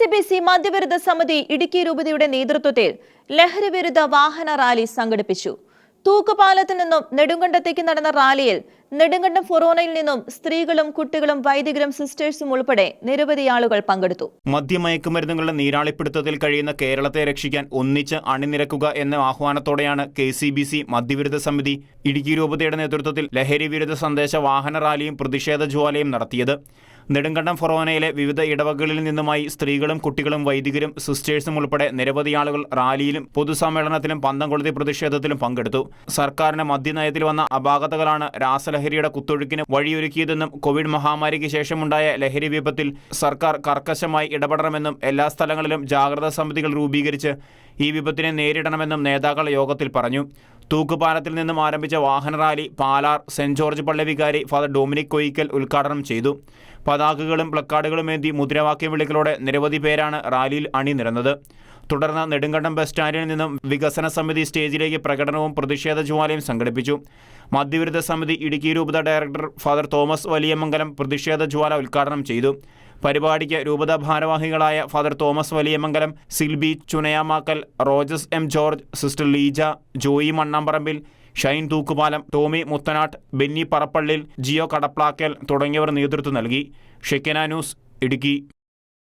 C B C മദ്യവിരുദ്ധ സമിതി ഇടുക്കി രൂപതയുടെ നേതൃത്വത്തിൽ ലഹരി വിരുദ്ധ വാഹന റാലി സംഘടിപ്പിച്ചു. തൂക്കുപാലത്തിൽ നിന്നും നെടുങ്കണ്ടത്തേക്ക് നടന്ന റാലിയിൽ നെടുങ്കണ്ടം ഫൊറോണയിൽ നിന്നും സ്ത്രീകളും കുട്ടികളും വൈദികരും സിസ്റ്റേഴ്സും ഉൾപ്പെടെ നിരവധി ആളുകൾ പങ്കെടുത്തു. മദ്യമയക്കുമരുന്നുകളുടെ നീരാളിപ്പിടുത്തത്തിൽ കഴിയുന്ന കേരളത്തെ രക്ഷിക്കാൻ ഒന്നിച്ച് അണിനിരക്കുക എന്ന ആഹ്വാനത്തോടെയാണ് കെ സി ബി സി മദ്യവിരുദ്ധ സമിതി ഇടുക്കി രൂപതയുടെ നേതൃത്വത്തിൽ ലഹരി വിരുദ്ധ സന്ദേശ വാഹന റാലിയും പ്രതിഷേധ ജ്വാലയും നടത്തിയത്. നെടുങ്കണ്ടം ഫൊറോനയിലെ വിവിധ ഇടവകളിൽ നിന്നുമായി സ്ത്രീകളും കുട്ടികളും വൈദികരും സിസ്റ്റേഴ്സും ഉൾപ്പെടെ നിരവധി ആളുകൾ റാലിയിലും പൊതുസമ്മേളനത്തിലും പന്തം കൊളുത്തി പ്രതിഷേധത്തിലും പങ്കെടുത്തു. സർക്കാരിന് മദ്യനയത്തിൽ വന്ന അപാകതകളാണ് രാസലഹരിയുടെ കുത്തൊഴുക്കിന് വഴിയൊരുക്കിയതെന്നും കോവിഡ് മഹാമാരിക്ക് ശേഷമുണ്ടായ ലഹരി വിപത്തിൽ സർക്കാർ കർക്കശമായി ഇടപെടണമെന്നും എല്ലാ സ്ഥലങ്ങളിലും ജാഗ്രതാ സമിതികൾ രൂപീകരിച്ച് ഈ വിപത്തിനെ നേരിടണമെന്നും നേതാക്കൾ യോഗത്തിൽ പറഞ്ഞു. തൂക്കുപാലത്തിൽ നിന്നും ആരംഭിച്ച വാഹന റാലി പാലാർ സെന്റ് ജോർജ് പള്ളി വികാരി ഫാദർ ഡൊമിനിക് കൊയ്ക്കൽ ഉദ്ഘാടനം ചെയ്തു. പതാകകളും പ്ലക്കാർഡുകളും ഏന്തി മുദ്രാവാക്യം വിളികളോടെ നിരവധി പേരാണ് റാലിയിൽ അണിനിരന്നത്. തുടർന്ന് നെടുങ്കണ്ടം ബസ് സ്റ്റാൻഡിൽ നിന്നും വികസന സമിതി സ്റ്റേജിലേക്ക് പ്രകടനവും പ്രതിഷേധ ജ്വാലയും സംഘടിപ്പിച്ചു. മദ്യവിരുദ്ധ സമിതി ഇടുക്കി രൂപത ഡയറക്ടർ ഫാദർ തോമസ് വലിയമംഗലം പ്രതിഷേധ ജ്വാല ഉദ്ഘാടനം ചെയ്തു. പരിപാടിക്ക് രൂപത ഭാരവാഹികളായ father Thomas Valiyamangalam Silby Chunayamakkal Rojas M George sister Leeja Joy Mannamparambil Shine Thookkupalam Tomy Muthanattu Benny Parappallil Jio Kadaplakkal തുടങ്ങിയവർ നേതൃത്വം നൽകി. ഷെക്കന ന്യൂസ് ഇടുക്കി.